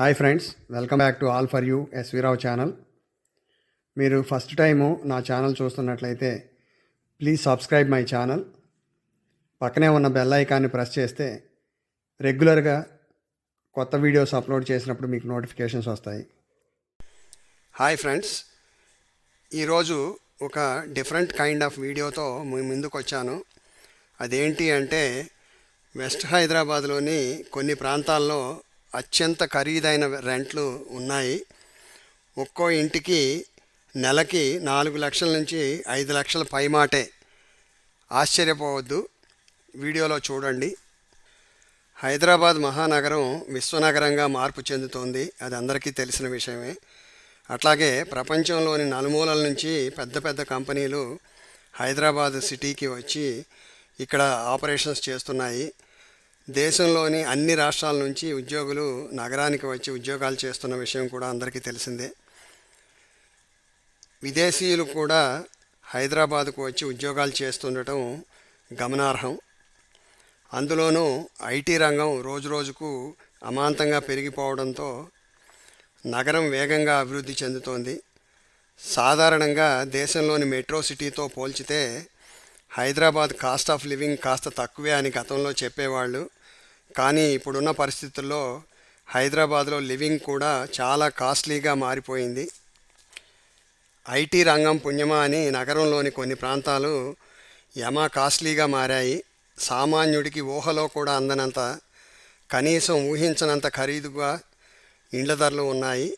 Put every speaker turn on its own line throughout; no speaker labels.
Hi friends welcome back to all for you S V Rao channel. మీరు first time నా channel చూస్తున్నట్లయితే please subscribe my channel. పక్కనే ఉన్న bell ఐకాన్ని ప్రెస్ చేస్తే రెగ్యులర్గా కొత్త వీడియోస్ అప్లోడ్ చేసినప్పుడు మీకు నోటిఫికేషన్స్ వస్తాయి. హాయ్ ఫ్రెండ్స్ ఈరోజు ఒక డిఫరెంట్ కైండ్ ఆఫ్ వీడియోతో మీ ముందుకు వచ్చాను. అదేంటి అంటే వెస్ట్ హైదరాబాద్లోని కొన్ని ప్రాంతాల్లో అత్యంత ఖరీదైన రెంట్లు ఉన్నాయి. ఒక్కో ఇంటికి నెలకి నాలుగు లక్షల నుంచి ఐదు లక్షల పైమాటే. ఆశ్చర్యపోవద్దు. వీడియోలో చూడండి. హైదరాబాద్ మహానగరం విశ్వనగరంగా మార్పు చెందుతోంది. అది అందరికీ తెలిసిన విషయమే. అట్లాగే ప్రపంచంలోని నలుమూలల నుంచి పెద్ద పెద్ద కంపెనీలు హైదరాబాద్ సిటీకి వచ్చి ఇక్కడ ఆపరేషన్స్ చేస్తున్నాయి. దేశంలోని అన్ని రాష్ట్రాల నుంచి ఉద్యోగులు నగరానికి వచ్చి ఉద్యోగాలు చేస్తున్న విషయం కూడా అందరికీ తెలిసిందే. విదేశీయులు కూడా హైదరాబాద్కు వచ్చి ఉద్యోగాలు చేస్తుండటం గమనార్హం. అందులోనూ ఐటీ రంగం రోజురోజుకు అమాంతంగా పెరిగిపోవడంతో నగరం వేగంగా అభివృద్ధి చెందుతోంది. సాధారణంగా దేశంలోని మెట్రో సిటీతో పోల్చితే హైదరాబాద్ కాస్ట్ ఆఫ్ లివింగ్ కాస్త తక్కువే అని గతంలో చెప్పేవాళ్ళు. కానీ ఇప్పుడున్న పరిస్థితుల్లో హైదరాబాద్లో లివింగ్ కూడా చాలా కాస్ట్లీగా మారిపోయింది. ఐటీ రంగం పుణ్యమా అని నగరంలోని కొన్ని ప్రాంతాలు యమా కాస్ట్లీగా మారాయి. సామాన్యుడికి ఊహలో కూడా అందనంత కనీసం ఊహించనంత ఖరీదుగా ఇండ్ల ధరలు ఉన్నాయి.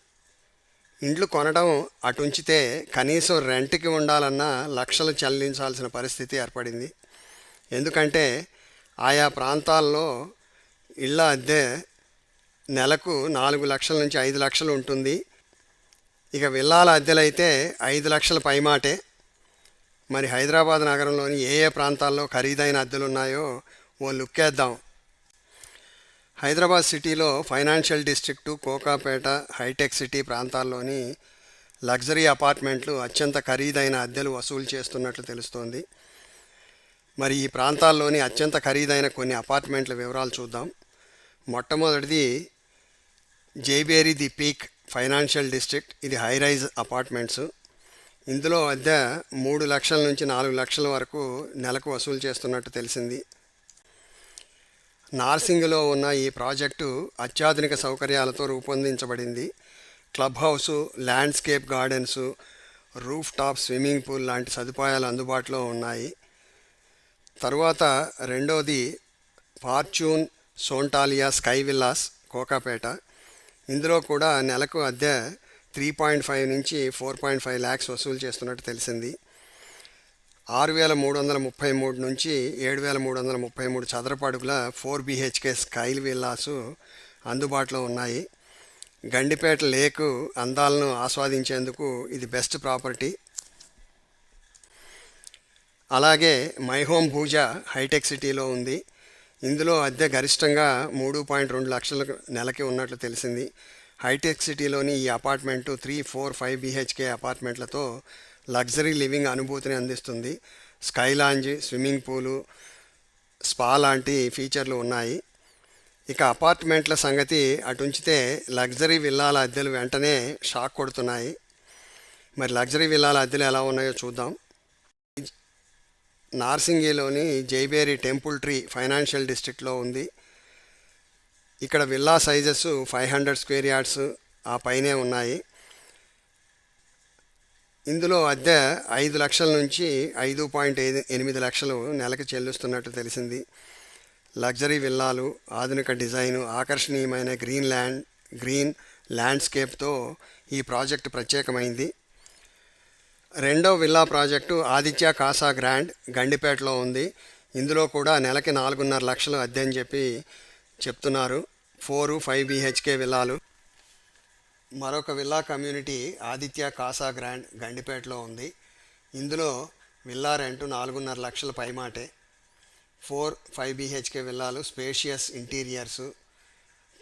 ఇండ్లు కొనడం అటుంచితే కనీసం రెంట్కి ఉండాలన్నా లక్షలు చెల్లించాల్సిన పరిస్థితి ఏర్పడింది. ఎందుకంటే ఆయా ప్రాంతాల్లో ఇళ్ళ అద్దె నెలకు నాలుగు లక్షల నుంచి ఐదు లక్షలు ఉంటుంది. ఇక విల్లాల అద్దెలైతే ఐదు లక్షల పైమాటే. మరి హైదరాబాద్ నగరంలోని ఏ ఏ ప్రాంతాల్లో ఖరీదైన అద్దెలు ఉన్నాయో ఓ లుక్కేద్దాం. హైదరాబాద్ సిటీలో financial district Kokapet hitech city ప్రాంతాల్లోని లగ్జరీ అపార్ట్మెంట్లు అత్యంత ఖరీదైన అద్దెలు వసూలు చేస్తున్నట్లు తెలుస్తోంది. మరి ఈ ప్రాంతాల్లోని అత్యంత ఖరీదైన కొన్ని అపార్ట్మెంట్ల వివరాలు చూద్దాం. మొట్టమొదటిది Jayabheri the peak financial district. ఇది హై రైజ్ అపార్ట్మెంట్స్. ఇందులో అద్దె మూడు లక్షల నుంచి నాలుగు లక్షల వరకు నెలకు వసూలు చేస్తున్నట్టు తెలిసింది. నార్సింగ్లో ఉన్న ఈ ప్రాజెక్టు అత్యాధునిక సౌకర్యాలతో రూపొందించబడింది. Clubhouse landscape gardens rooftop swimming pool లాంటి సదుపాయాలు అందుబాటులో ఉన్నాయి. తరువాత రెండోది fortune Sontalia sky villas Kokapet. ఇందులో కూడా నెలకు అద్దె త్రీ పాయింట్ ఫైవ్ నుంచి ఫోర్ పాయింట్ ఫైవ్ ల్యాక్స్ వసూలు చేస్తున్నట్టు తెలిసింది. ఆరు వేల మూడు వందల ముప్పై మూడు నుంచి ఏడు వేల మూడు వందల ముప్పై మూడు చదరపు అడుగుల ఫోర్ బీహెచ్కే స్కైల్ విల్లాసు అందుబాటులో ఉన్నాయి. గండిపేట లేకు అందాలను ఆస్వాదించేందుకు ఇది బెస్ట్ ప్రాపర్టీ. అలాగే మై హోమ్ భూజ హైటెక్ సిటీలో ఉంది. ఇందులో అద్దె గరిష్టంగా మూడు పాయింట్ రెండు లక్షల నెలకి ఉన్నట్లు తెలిసింది. హైటెక్ సిటీలోని ఈ apartment three four five BHK అపార్ట్మెంట్లతో luxury living అనుభూతిని అందిస్తుంది. Sky lounge swimming pool spa లాంటి ఫీచర్లు ఉన్నాయి. ఇక అపార్ట్మెంట్ల సంగతి అటుంచితే లగ్జరీ విల్లాల అద్దెలు వెంటనే షాక్ కొడుతున్నాయి. మరి లగ్జరీ విల్లాల అద్దెలు ఎలా ఉన్నాయో చూద్దాం. నార్సింగిలోని జైబేరి టెంపుల్ ట్రీ ఫైనాన్షియల్ డిస్ట్రిక్ట్లో ఉంది. ఇక్కడ villa sizes five hundred square yards ఆ పైనే ఉన్నాయి. ఇందులో అద్దె ఐదు లక్షల నుంచి ఐదు పాయింట్ ఐదు ఎనిమిది లక్షలు నెలకు చెల్లిస్తున్నట్టు తెలిసింది. లగ్జరీ విల్లాలు ఆధునిక డిజైను ఆకర్షణీయమైన గ్రీన్ ల్యాండ్ గ్రీన్ ల్యాండ్స్కేప్తో ఈ ప్రాజెక్ట్ ప్రత్యేకమైంది. రెండో villa project Aditya Kasa grand గండిపేటలో ఉంది. ఇందులో కూడా నెలకి నాలుగున్నర లక్షలు అద్దె అని చెప్పి చెప్తున్నారు. ఫోరు ఫైవ్ బీహెచ్కే విల్లాలు. మరొక villa community Aditya Kasa grand గండిపేటలో ఉంది. ఇందులో విల్లా రెంటు నాలుగున్నర లక్షల పైమాటే. ఫోర్ ఫైవ్ బీహెచ్కే విల్లాలు స్పేషియస్ ఇంటీరియర్స్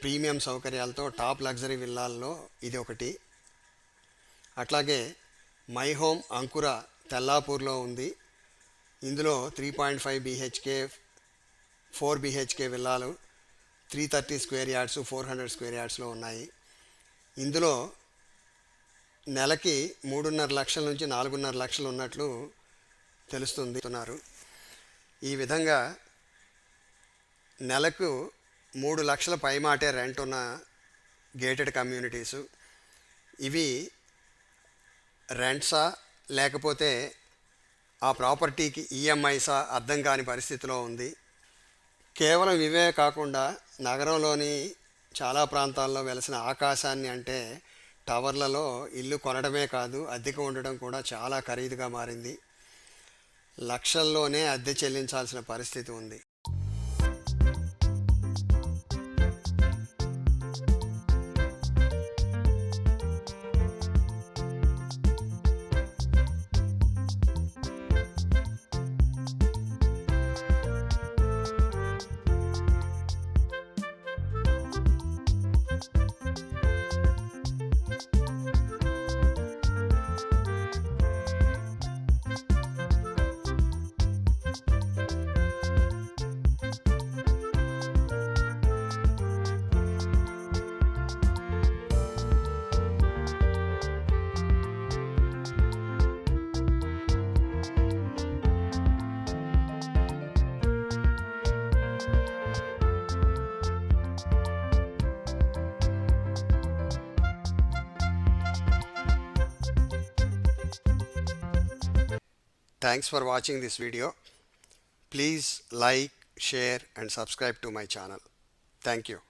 ప్రీమియం సౌకర్యాలతో టాప్ లగ్జరీ విల్లాల్లో ఇది ఒకటి. అట్లాగే మై హోమ్ అంకుర తెల్లాపూర్లో ఉంది. ఇందులో three point five BHK four BHK విల్లాలు. Three thirty square yards four hundred square యార్డ్స్లో ఉన్నాయి. ఇందులో నెలకి మూడున్నర లక్షల నుంచి నాలుగున్నర లక్షలు ఉన్నట్లు తెలుస్తుంది ఈ విధంగా నెలకు మూడు లక్షల పైమాటే రెంట్ ఉన్న గేటెడ్ కమ్యూనిటీసు. ఇవి రెంట్సా లేకపోతే ఆ ప్రాపర్టీకి ఈఎంఐసా అర్థం కాని పరిస్థితిలో ఉంది. కేవలం ఇవే కాకుండా నగరంలోని చాలా ప్రాంతాల్లో వెలసిన ఆకాశాన్ని అంటే టవర్లలో ఇల్లు కొనడమే కాదు అద్దెకు ఉండడం కూడా చాలా ఖరీదుగా మారింది. లక్షల్లోనే అద్దె చెల్లించాల్సిన పరిస్థితి ఉంది. Thanks for watching this video. Please like, share and subscribe to my channel. Thank you.